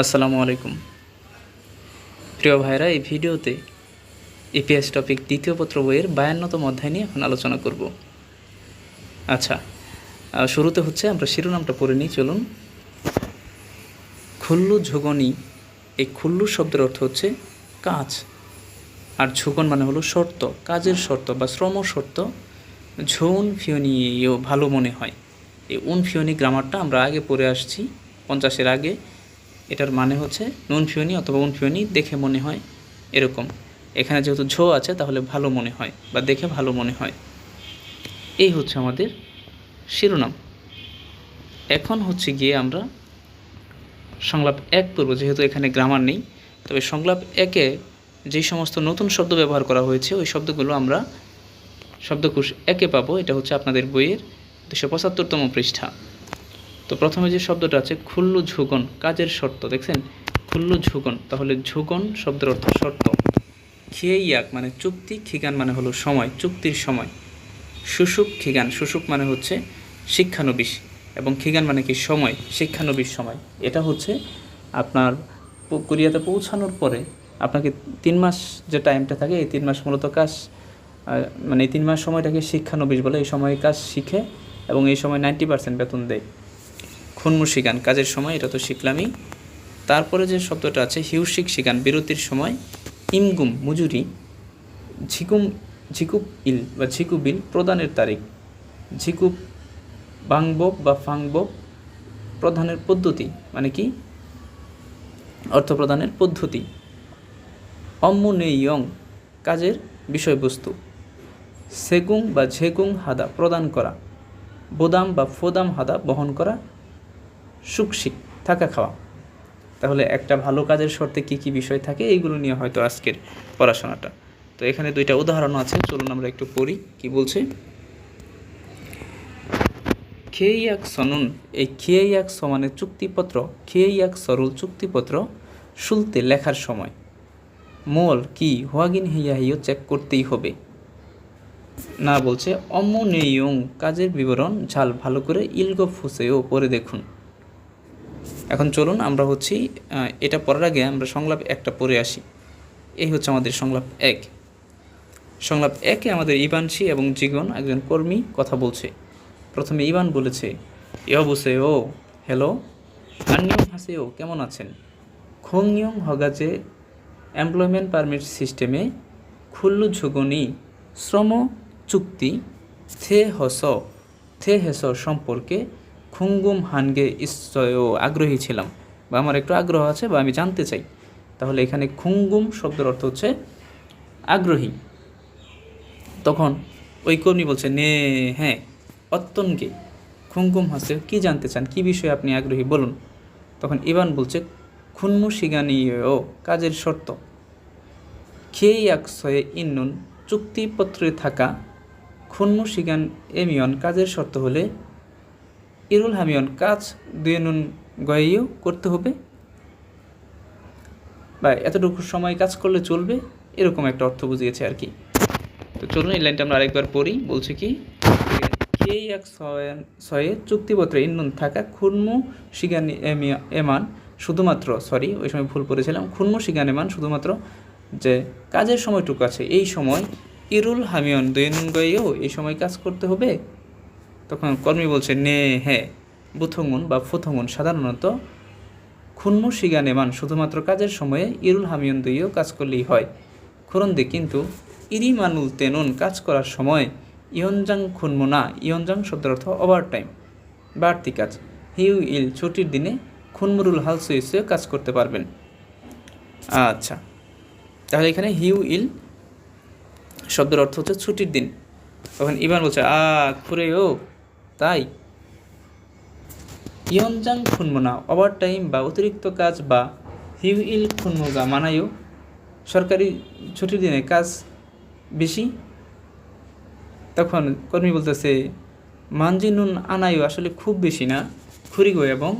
আসসালামু আলাইকুম। প্রিয় ভাইরা, এই ভিডিওতে ইপিএস টপিক দ্বিতীয় পত্র বইয়ের বায়ান্নতম অধ্যায় নিয়ে এখন আলোচনা করব। আচ্ছা শুরুতে হচ্ছে আমরা শিরোনামটা পড়ে নিই, চলুন। খুল্লু ঝুগনি, এই খুল্লু শব্দের অর্থ হচ্ছে কাজ। আর ঝুগন মানে হলো শর্ত, কাজের শর্ত বা শ্রম শর্ত। ঝৌন ফিওনি এও ভালো মনে হয়। এই উন ফিওনি গ্রামারটা আমরা আগে পড়ে আসছি, পঞ্চাশের আগে। এটার মানে হচ্ছে নুন ফিওনি অথবা উন ফিওনি দেখে মনে হয় এরকম। এখানে যেহেতু ঝো আছে, তাহলে ভালো মনে হয় বা দেখে ভালো মনে হয়। এই হচ্ছে আমাদের শিরোনাম। এখন হচ্ছে গিয়ে আমরা সংলাপ এক পড়ব, যেহেতু এখানে গ্রামার নেই। তবে সংলাপ একে যে সমস্ত নতুন শব্দ ব্যবহার করা হয়েছে, ওই শব্দগুলো আমরা শব্দকোষ একে পাবো। এটা হচ্ছে আপনাদের বইয়ের দুশো পঁচাত্তরতম পৃষ্ঠা। তো প্রথমে যে শব্দটা আছে, খুল্লু ঝুগন কাজের শর্ত, দেখছেন? খুল্লু ঝুগন তাহলে ঝুগন শব্দের অর্থ শর্ত। খিয়েইয়াক মানে চুক্তি, খিগান মানে হলো সময়, চুক্তির সময়। শুশুক খিগান শুশুক মানে হচ্ছে শিক্ষানবিশ, এবং খিগান মানে কি সময়, শিক্ষানবিশ সময়। এটা হচ্ছে আপনার কোরিয়াতে পৌঁছানোর পরে আপনাকে তিন মাস যে টাইমটা থাকে, এই তিন মাস মূলত কাজ মানে এই তিন মাস সময়টাকে শিক্ষানবিশ বলে, এই সময় কাজ শিখে এবং এই সময় নাইনটি পার্সেন্ট বেতন দেয়। খুনমু শিগান কাজের সময় এটা তো শিখলামই। তারপরে যে শব্দটা আছে হিউসিক শিগান, বিরতির সময়, ইমগুম, মজুরি, ঝিকুম, ঝিকুপ ইল বা ঝিকুবিল প্রদানের তারিখ। ঝিকুপ বাংবব বা ফাংবব প্রদানের পদ্ধতি মানে কি? অর্থ প্রদানের পদ্ধতি। অম্মুনেইয়ং কাজের বিষয়বস্তু। সেগুং বা ঝেগুং হাদা প্রদান করা। বোদাম বা ফোদাম হাদা বহন করা সুকশিক থাকা খাওয়া। তাহলে একটা ভালো কাজের শর্তে কি কি বিষয় থাকে, এইগুলো নিয়ে হয়তো আজকের পড়াশোনাটা। তো এখানে দুইটা উদাহরণ আছে, চলুন আমরা একটু পড়ি, কি বলছে? খেয়েইয়াক সনুন, এই খেয়েইয়াক সমানে চুক্তিপত্র খেয়েইয়াক সরল চুক্তিপত্র শুলতে লেখার সময়। মোল কি হোয়াগিন হিয়া হিও চেক করতেই হবে। না বলছে, অমনেয়ং, কাজের বিবরণ, ঝাল ভালো করে ইলগো ফুসেও পরে দেখুন। এখন চলুন আমরা হচ্ছি এটা পড়ার আগে আমরা সংলাপ একটা পড়ে আসি। এই হচ্ছে আমাদের সংলাপ এক। সংলাপ একে আমাদের ইবানসি এবং জিগন একজন কর্মী কথা বলছে। প্রথমে ইবান বলেছে ইয়বুসে ও, হ্যালো, আন্নিয়ং হাসে ও, কেমন আছেন? খোংয়ং হগাজে এমপ্লয়মেন্ট পারমিট সিস্টেমে খুল্লু ঝুগনি শ্রম চুক্তি থে হস, থে হেস সম্পর্কে খুঙ্গুম হানগে ইশ্চয়ও আগ্রহী ছিলাম। বা আমার একটু আগ্রহ আছে বা আমি জানতে চাই। তাহলে এখানে খুঙ্গুম শব্দের অর্থ হচ্ছে আগ্রহী। তখন ওই কর্মী বলছে, নে হ্যাঁ অত্যনকে, খুঙ্গুম হাসে, কি জানতে চান? কি বিষয়ে আপনি আগ্রহী? বলুন। তখন ইবান বলছে খুন্মু ও কাজের শর্ত। খেয়ে একশয়ে ইন্নুন, চুক্তিপত্রে থাকা খুন্মু সিগান এমিয়ন, কাজের শর্ত হলে ইরুল হামিয়ন, কাজ দুই নুন গয়েও করতে হবে। বা এতটুকু সময় কাজ করলে চলবে, এরকম একটা অর্থ বুঝিয়েছে আর কি। তো চলুন, এই লাইনটা আমরা আরেকবার পড়ি, বলছে কি, কে এক ছয়- চুক্তিপত্রে ইন্নুন থাকা খুনমু শিগানি এমি- এমান শুধুমাত্র সরি ওই সময় ভুল পড়েছিলাম, খুনমু শিগান এমান শুধুমাত্র যে কাজের সময়টুকু আছে, এই সময় ইরুল হামিয়ন গয়েও এই সময় কাজ করতে হবে তখন কর্মী বলছে, নে হ্যাঁ বুথঙ্গুন বা ফুথঙ্গুন সাধারণত খুন্মু শিগানেমান শুধুমাত্র কাজের সময়ে ইরুল হামিয়ন দইও কাজ করলেই হয়। খুরন্দে কিন্তু ইরি মানুল তেনুন কাজ করার সময় ইয়নজাং খুনমু না, ইয়নজাং শব্দের অর্থ ওভার টাইম বাড়তি কাজ। হিউ ইল ছুটির দিনে খুনমুরুল হাল সুইসে কাজ করতে পারবেন। আচ্ছা তাহলে এখানে হিউ ইল শব্দের অর্থ হচ্ছে ছুটির দিন। তখন ইবান বলছে, আ খুরে ও তাই ইয়নজাং খুনমোনা ওভার টাইম বা অতিরিক্ত কাজ বা হিউ ইল খুনমোগা মানায়ও সরকারি ছুটির দিনে কাজ বেশি? তখন কর্মী বলতেছে, মানজি নুন আনায়ও আসলে খুব বেশি না, খুরিগো এবং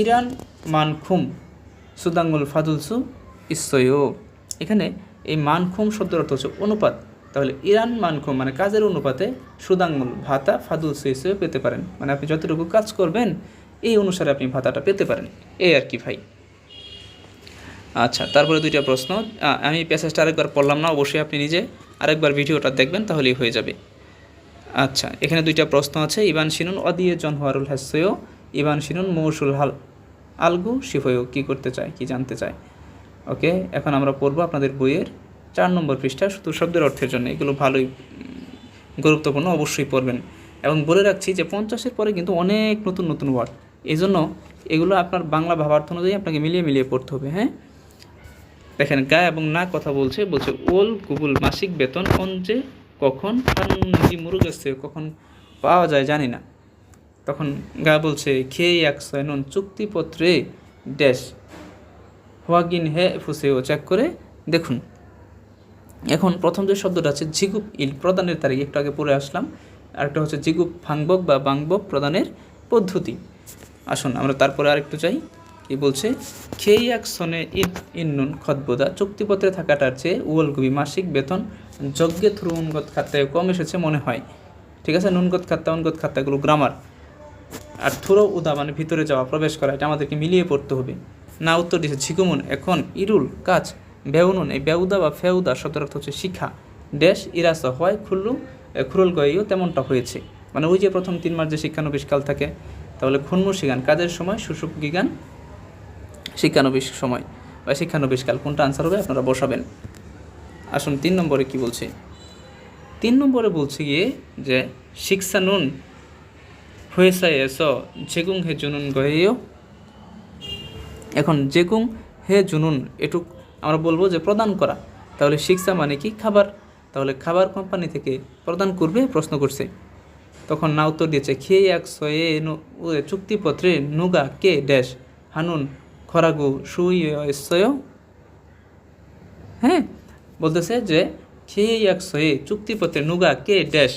ইরান মানখুম সুদাঙ্গুল ফাদুলসু ইসয়ও এখানে এই মানখুম শব্দের অর্থ হচ্ছে অনুপাত। তাহলে ইরান মানখুম মানে কাজের অনুপাতে সুদাঙ্গুল ভাতা ফাদুলসু হিসেবে পেতে পারেন। মানে আপনি যতটুকু কাজ করবেন, এই অনুসারে আপনি ভাতাটা পেতে পারেন। এই আর কি ভাই। আচ্ছা তারপরে দুইটা প্রশ্ন। আমি প্যাসেজটা আরেকবার পড়লাম না, অবশ্যই আপনি নিজে আরেকবার ভিডিওটা দেখবেন, তাহলেই হয়ে যাবে। আচ্ছা এখানে দুইটা প্রশ্ন আছে। ইবান শিনুন অদিয়ে জন হওয়ারুল হাস্যয় ইবান শিনুন মৌসুল হাল, আলগু শিফয় কি করতে চায়, কি জানতে চায়? ওকে, এখন আমরা পড়ব আপনাদের বইয়ের চার নম্বর পৃষ্ঠা, শুধু শব্দের অর্থের জন্য। এগুলো ভালোই গুরুত্বপূর্ণ, অবশ্যই পড়বেন। এবং বলে রাখছি যে পঞ্চাশের পরে কিন্তু অনেক নতুন নতুন ওয়ার্ড এই জন্য এগুলো আপনার বাংলা ভাবার্থ অনুযায়ী আপনাকে মিলিয়ে মিলিয়ে পড়তে হবে হ্যাঁ? দেখেন, গা এবং না কথা বলছে বলছে, ওল গুগল মাসিক বেতন অঞ্চে কখন মুরুগ আসছে কখন পাওয়া যায় জানি না। তখন গা বলছে, খেয়ে একশো নুন চুক্তিপত্রে ড্যাশ। হোয়াগিন হে ফুসেও চেক করে দেখুন। এখন প্রথম যে শব্দটা আছে জিগুপ, ইল প্রদানের তারিখ, একটু আগে পড়ে আসলাম। আরেকটা হচ্ছে জিগুপ ফাংবক বা বাংবক প্রদানের পদ্ধতি। আসুন, আমরা তারপরে আরেকটু চাই কি বলছে? খেই এক সনে ইদ ইন্নুন খতবোদা চুক্তিপত্রে থাকাটার চেয়ে উলগুবি মাসিক বেতন যজ্ঞে থ্রু উনগত খাত্তায় কম এসেছে মনে হয়। ঠিক আছে, নুনগত খাত্তা, উনগত খাত্তাগুলো গ্রামার আর থুরো উদা মানে ভিতরে যাওয়া, প্রবেশ করা, এটা আমাদেরকে মিলিয়ে পড়তে হবে। না উত্তর দিয়েছে ঝিকুমুন, এখন ইরুল কাজ বেউনুন, এই বেউদা বা ফেউদা অর্থ হচ্ছে শিখা। ড্যাশ ইরাস হয় খুল্লু খুরুল গয়েও তেমনটা হয়েছে। মানে ওই যে প্রথম তিন মাস যে শিক্ষানবিশকাল থাকে, তাহলে খুনমু শিগান কাজের সময় সুসুপ গিগান শিক্ষানবিশ সময় বা শিক্ষানবিশকাল কোনটা আনসার হবে আপনারা বসাবেন। আসুন তিন নম্বরে কি বলছে? তিন নম্বরে বলছে গিয়ে যে, শিক্ষা নুন এস, জেগুং হে জুনুন গহেও এখন জেগুং হে জুনুন, এটুক আমরা বলব যে প্রদান করা। তাহলে শিক্ষা মানে কি? খাবার। তাহলে খাবার কোম্পানি থেকে প্রদান করবে, প্রশ্ন করছে। তখন না উত্তর দিয়েছে খেয়ে এক সয়ে চুক্তিপত্রে নুগা কে ড্যাশ? হানুন, খরাগু, সুই সয় হ্যাঁ? বলতেছে যে খেয়ে এক সয়ে চুক্তিপত্রে নুগা কে ড্যাশ?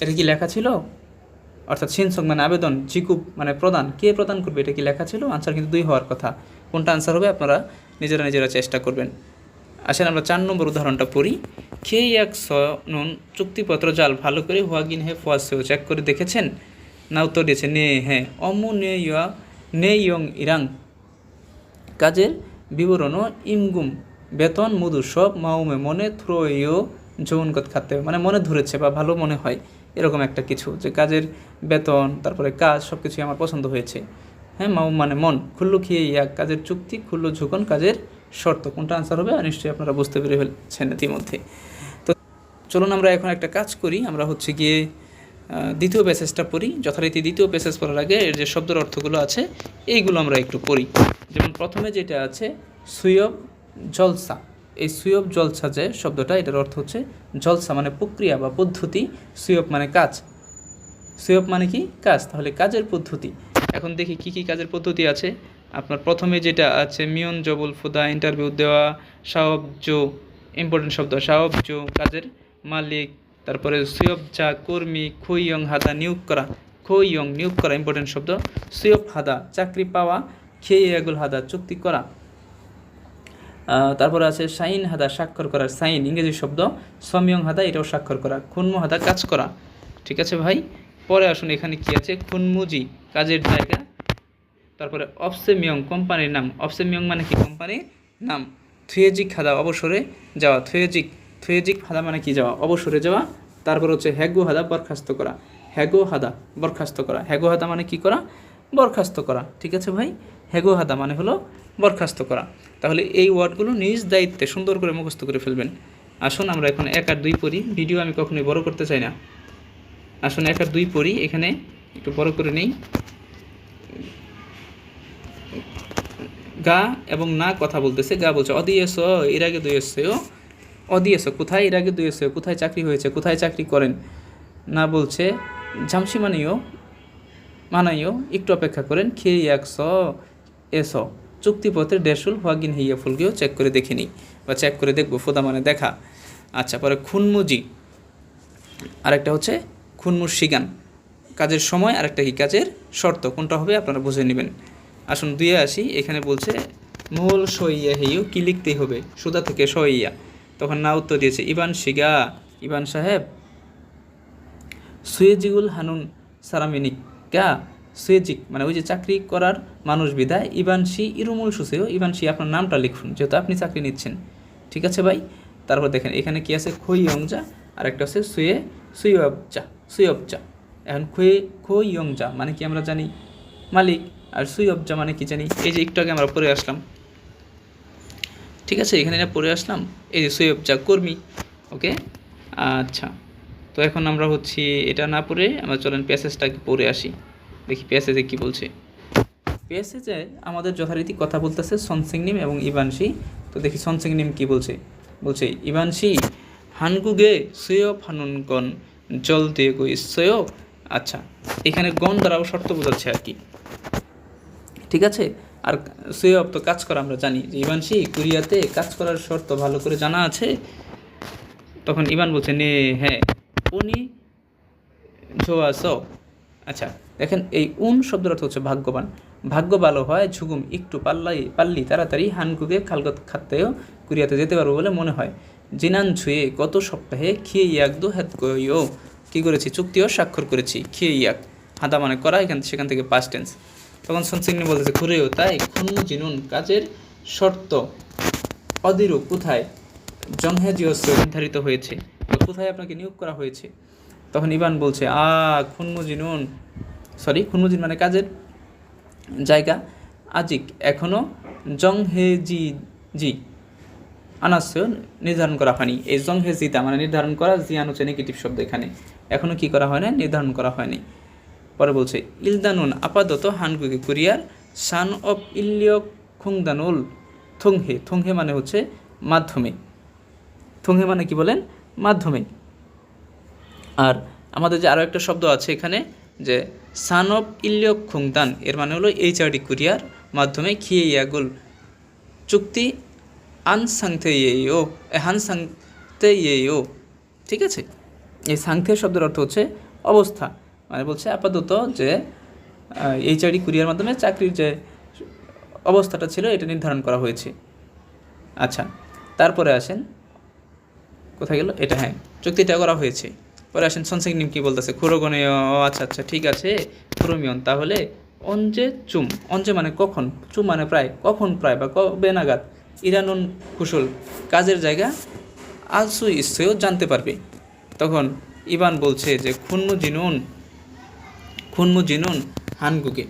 এটা কি লেখা ছিল? অর্থাৎ সিনসক মানে আবেদন জিকুব মানে প্রদান। কে প্রদান করবে? এটা কি লেখা ছিল? আনসার কিন্তু দুই হওয়ার কথা। কোনটা আনসার হবে? আপনারা নিজেরা নিজেরা চেষ্টা করবেন। আসেন আমরা চার নম্বর উদাহরণটা পড়ি। খেয়ে এক নুন চুক্তিপত্র জাল ভালো করে হোয়াগিন হে ফোয়াসেও চেক করে দেখেছেন? না উত্তর দিয়েছে, নে হ্যাঁ। অমু নে ইয়া, নে ইয়ং ইরাং। কাজের বিবরণ ও ইমগুম, বেতন, মধু, সব মাউমে, মনে থ্রোয় যৌনগত খাতে মানে মনে ধরেছে বা ভালো মনে হয়, এরকম একটা কিছু। যে কাজের বেতন, তারপরে কাজ সব কিছুই আমার পছন্দ হয়েছে। হ্যাঁ মাউ মানে মন খুল্লু খেয়ে ইয়া কাজের চুক্তি, খুল্লু ঝুঁকন কাজের শর্ত, কোনটা আনসার হবে? নিশ্চয়ই আপনারা বুঝতে পেরে ফেলছেন ইতিমধ্যে। তো চলুন আমরা এখন একটা কাজ করি। আমরা হচ্ছে গিয়ে দ্বিতীয় প্যাসেজটা পড়ি। যথারীতি দ্বিতীয় প্যাসেজ পড়ার আগে এর যে শব্দের অর্থগুলো আছে, এইগুলো আমরা একটু পড়ি। যেমন প্রথমে যেটা আছে সুয়ব জলসা। এই সুয়ব জলসা যে শব্দটা, এটার অর্থ হচ্ছে জলসা মানে প্রক্রিয়া বা পদ্ধতি। সুয়ব মানে কাজ। সুয়ব মানে কি? কাজ। তাহলে কাজের পদ্ধতি। এখন দেখি কি কি কাজের পদ্ধতি আছে। আপনার প্রথমে যেটা আছে, মিয়ন, জবুল, ফুদা ইন্টারভিউ দেওয়া সাহায্য ইম্পর্টেন্ট শব্দ সাহায্য কাজের মালিক, তারপরে সুয়ব যা কর্মী খুইয়ং হাদা, নিয়োগ করা খুইয়ং নিয়োগ করা ইম্পর্টেন্ট শব্দ, সুয়ব, হাদা, চাকরি পাওয়া, খেয়ে, এগুল, হাদা, চুক্তি করা। তারপরে আছে, সাইন, হাদা, স্বাক্ষর করা, সাইন, ইংরেজি শব্দ সমিয়ং হাদা, এটাও স্বাক্ষর করা, খুনমু, হাদা, কাজ করা। ঠিক আছে ভাই? পরে আসুন, এখানে কি আছে? খুনমুজি। কাজের জায়গা। তারপরে অপসেমিয়ং কোম্পানির নাম। অপসেমিয়ং মানে কি? কোম্পানির নাম। থুয়েজিক খাদা অবসরে যাওয়া। থুয়েজিক থুয়েজিক হাদা মানে কি যাওয়া? অবসরে যাওয়া। তারপর হচ্ছে হ্যাগো হাদা বরখাস্ত করা। হ্যাগো হাদা বরখাস্ত করা। হ্যাগো হাদা মানে কি করা? বরখাস্ত করা। ঠিক আছে ভাই? হ্যাগো হাদা মানে হলো বরখাস্ত করা। তাহলে এই ওয়ার্ডগুলো নিজ দায়িত্বে সুন্দর করে মুখস্থ করে ফেলবেন। আসুন, আমরা এখন এক আর দুই পড়ি। ভিডিও আমি কখনোই বড় করতে চাই না। আসুন, এক আর দুই পড়ি। এখানে একটু বড় করে নেই। গা এবং না কথা বলতেছে। গা বলছে অদিয়েস এর আগে দুয়েস অদিয়েস কোথায়? এর আগে দুয়েস কোথায় চাকরি হয়েছে? কোথায় চাকরি করেন? না বলছে, ঝামসি মানিও মানাইও একটু অপেক্ষা করেন, খেয়ে একশ এস। চুক্তিপত্রে ডেশুল হোয়াগিন হিয়া ফুলকেও চেক করে দেখে নিই বা চেক করে দেখব, ফোদা মানে দেখা। আচ্ছা পরে খুনমুজি। আরেকটা হচ্ছে, খুনমুর শিগান। কাজের সময় আর একটা কি কাজের শর্ত? কোনটা হবে? আপনারা বুঝে নেবেন। আসুন দুয়ে আসি। এখানে বলছে, মোল সইয়া হেইও কি লিখতেই হবে? সুদা থেকে সইয়া। তখন না উত্তর দিয়েছে, ইবান শিগা, ইবান সাহেব সুয়েজিগুল হানুন সারামিনিকা সুয়েজিক মানে ওই যে চাকরি করার মানুষ বিদায় ইবানশি ইরুমুল সুসেও ইবানশি আপনার নামটা লিখুন, যেহেতু আপনি চাকরি নিচ্ছেন। ঠিক আছে ভাই? তারপর দেখেন, এখানে কি আছে? খই ইয়ংজা আর একটা আছে, সুয়ে, সুয়বজা সুয়বজা। এখন খুয়ে খই ইয়ংজা মানে কি আমরা জানি? মালিক। আর সুয়বজা মানে কি জানি? এই যে একটু আগে আমরা পড়ে আসলাম। ঠিক আছে, এখানে না পড়ে আসলাম, এই যে সুয়বজা কর্মী ওকে আচ্ছা তো এখন আমরা হচ্ছি এটা না পড়ে, আমরা চলেন প্যাসেজটাকে পড়ে আসি। দেখি প্যাসেজে কি বলছে। প্যাসেজে আমাদের যথারীতি কথা বলতেছে সনসিংনিম এবং ইবানশি তো দেখি সনসিংনিম কি বলছে? বলছে ইবানশি হানগুগে সুয় ফানুনগন জল দিয়ে গো ইসয় আচ্ছা এখানে গন দ্বারাও শর্ত বোঝাচ্ছে আর কি। ঠিক আছে? আর সুয়ব তো কাজ করা আমরা জানি যে ইবানশি কুরিয়াতে কাজ করার শর্ত ভালো করে জানা আছে। তখন ইবান বলছে, নে হ্যাঁ উনি ঝোয়াস আচ্ছা দেখেন এই উন অর্থ হচ্ছে ভাগ্যবান। ভাগ্য ভালো হয়, ঝুগুম একটু পাল্লাই, পাল্লি তাড়াতাড়ি হানকুকে খালগত খাত্তেও কুরিয়াতে যেতে পারব বলে মনে হয়। জিনান ছুঁয়ে গত সপ্তাহে খিয়ে ইয়াক দু হাত কইও কী করেছি? চুক্তিও স্বাক্ষর করেছি। খেয়ে ইয়াক। হাদা মানে করা, এখান সেখান থেকে পাস্ট টেন্স তখন সনসিংনি বলতেছে ঘুরেও তাই খুন্নু জিনুন কাজের শর্ত অদিরু কোথায়? জংহেজিওস নির্ধারিত হয়েছে। কোথায় আপনাকে নিয়োগ করা হয়েছে? তখন ইবান বলছে, আ খুনমুজিনুন সরি খুনমুজিন মানে কাজের জায়গা। আজিক এখনও জংহেজি জি আনাসেও নির্ধারণ করা হয়নি। এই জং হে জংহেজিতা মানে নির্ধারণ করা জিয়ান হচ্ছে নেগেটিভ শব্দ এখানে। এখনও কি করা হয় না নির্ধারণ করা হয়নি পরে বলছে, ইলদানুন আপাতত হানগুকে কুরিয়ার সান অফ ইলিয়ক খুংদানুল থংহে। থংহে মানে হচ্ছে মাধ্যমে। থংহে মানে কি বলেন? মাধ্যমে। আর আমাদের যে আরও একটা শব্দ আছে এখানে, যে সান অফ ইলিয়ক খুংদান, এর মানে হলো এইচআরডি কুরিয়ার, মাধ্যমে খিয়ে ইয়াগুল চুক্তি আন সাংথে ইয়েও হান সাংতে ইয়েও ঠিক আছে? এই সাংথে শব্দের অর্থ হচ্ছে অবস্থা। মানে বলছে আপাতত যে এইচআরডি কুরিয়ার মাধ্যমে চাকরির যে অবস্থাটা ছিল, এটা নির্ধারণ করা হয়েছে। আচ্ছা তারপরে আসেন, কোথায় গেল? এটা হ্যাঁ চুক্তিটা করা হয়েছে। পরে আসেন সনসিং নিম কি বলতেছে? খুরোগণে ও আচ্ছা আচ্ছা ঠিক আছে, খুরমিয়ন, তাহলে অঞ্জে চুম, অঞ্জে মানে কখন? চুম মানে প্রায়, কখন প্রায় বা কবে নাগাদ? ইরানুন কুশল কাজের জায়গা আলসু ইসেও জানতে পারবে। তখন ইবান বলছে যে খুন্নু জিনুন খুন্মু জিনুন হানগুকে।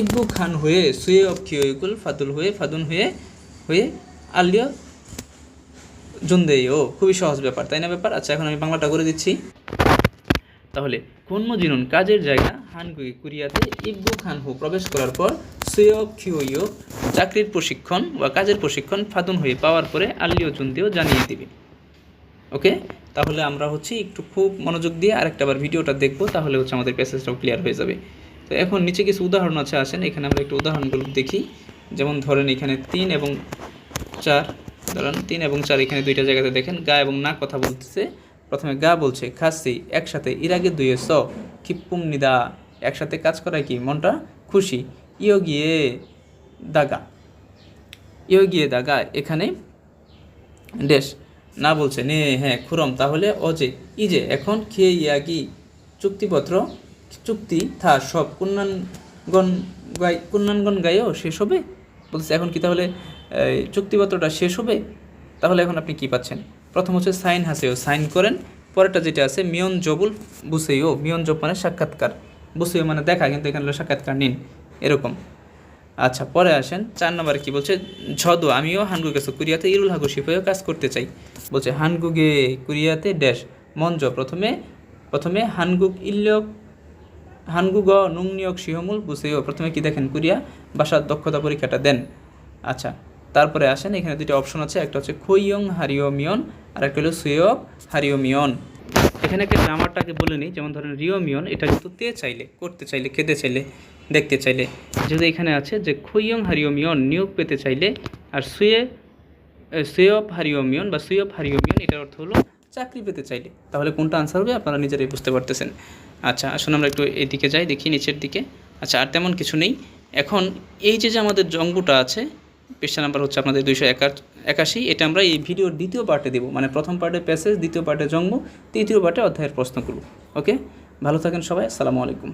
ইব্বু খান হয়ে সুয়ে খিয়গুল ফাদুল হয়ে ফাদুন হয়ে হয়ে আলিয় জুনদেই ও খুবই সহজ ব্যাপার, তাই না ব্যাপার? আচ্ছা এখন আমি বাংলাটা করে দিচ্ছি। তাহলে কর্মজিনুন কাজের জায়গা হানগুই কুরিয়াতে ইব্বু খান হু প্রবেশ করার পর খিওইও চাকরির প্রশিক্ষণ বা কাজের প্রশিক্ষণ ফাদুন হয়ে পাওয়ার পরে আল্লিও জুনদেও জানিয়ে দিবে। ওকে? তাহলে আমরা হচ্ছে একটু খুব মনোযোগ দিয়ে আরেকটা বার ভিডিওটা দেখব, তাহলে হচ্ছে আমাদের প্যাসেজটাও ক্লিয়ার হয়ে যাবে। তো এখন নিচে কিছু উদাহরণ আছে, আসেন, এখানে আমরা একটু উদাহরণগুলো দেখি। যেমন ধরেন এখানে তিন এবং চার, ধরেন তিন এবং চার এখানে দুইটা জায়গাতে দেখেন, গা এবং না কথা বলতেছে। প্রথমে গা বলছে, খাসি, একসাথে ইর আগে দুয়ে স খিপ্পুম নিদা, একসাথে কাজ করায় কি? মনটা খুশি। ইয় গিয়ে দাগা ইয় গিয়ে দাগা এখানে ডেশ না বলছে নে হ্যাঁ খুরম তাহলে অজে ই যে এখন খেয়ে ইয়াগি চুক্তিপত্র চুক্তি থা সব কুন্নানগণ গাই কুন্নানগণ গায়েও শেষ হবে বলছে এখন কি তাহলে চুক্তিপত্রটা শেষ হবে তাহলে এখন আপনি কি পাচ্ছেন প্রথম হচ্ছে সাইন হাসেও সাইন করেন পরেরটা যেটা আছে মিয়ন জবুল বুসেও মিয়ন জব মানে সাক্ষাৎকার বুসেও মানে দেখা কিন্তু এখানে সাক্ষাৎকার নিন এরকম। আচ্ছা পরে আসেন। চার নম্বরে কি বলছে? ঝদ, আমিও হানগু গেছো, কুরিয়াতে ইরুল হাগু শিফেও কাজ করতে চাই। বলছে হানগুগে কুরিয়াতে ড্যাশ, মঞ্জ, প্রথমে প্রথমে হানগুক ইল্লক, হানগু গ, নুং নিয়োগ সিহমুল বুঝেও প্রথমে কি দেখেন, কুরিয়া ভাষার দক্ষতা পরীক্ষাটা দেন। আচ্ছা তারপরে আসেন, এখানে দুটি অপশন আছে, একটা হচ্ছে খৈয়ং হারিওমিয়ন আর একটা হলো সুয়ক হারিওমিয়ন এখানে একটা গ্রামারটাকে বলে নিই, যেমন ধরেন রিওমিয়ন এটা কিন্তু তে চাইলে, করতে চাইলে, খেতে চাইলে। দেখতে চাইলে। যেহেতু এখানে আছে যে খৈয়ং হারিওমিয়ন নিয়োগ পেতে চাইলে আর সুয়ে, সুয়প হারিওমিয়ন বা সুয়প হারিওমিয়ন এটার অর্থ হলো চাকরি পেতে চাইলে। তাহলে কোনটা আনসার হবে আপনারা নিজেরাই বুঝতে পারতেছেন। আচ্ছা আসুন আমরা একটু এদিকে যাই, দেখি নিচের দিকে। আচ্ছা আর তেমন কিছু নেই। এখন এই যে যে আমাদের জঙ্গুটা আছে, পৃষ্ঠা নাম্বার হচ্ছে আপনাদের দুইশো একাশি। এটা আমরা এই ভিডিওর দ্বিতীয় পার্টে দেবো। মানে প্রথম পার্টে প্যাসেজ, দ্বিতীয় পার্টে জঙ্গ, তৃতীয় পার্টে অধ্যায়ের প্রশ্ন প্রশ্নগুলো। ওকে? ভালো থাকেন সবাই, আসসালামু আলাইকুম।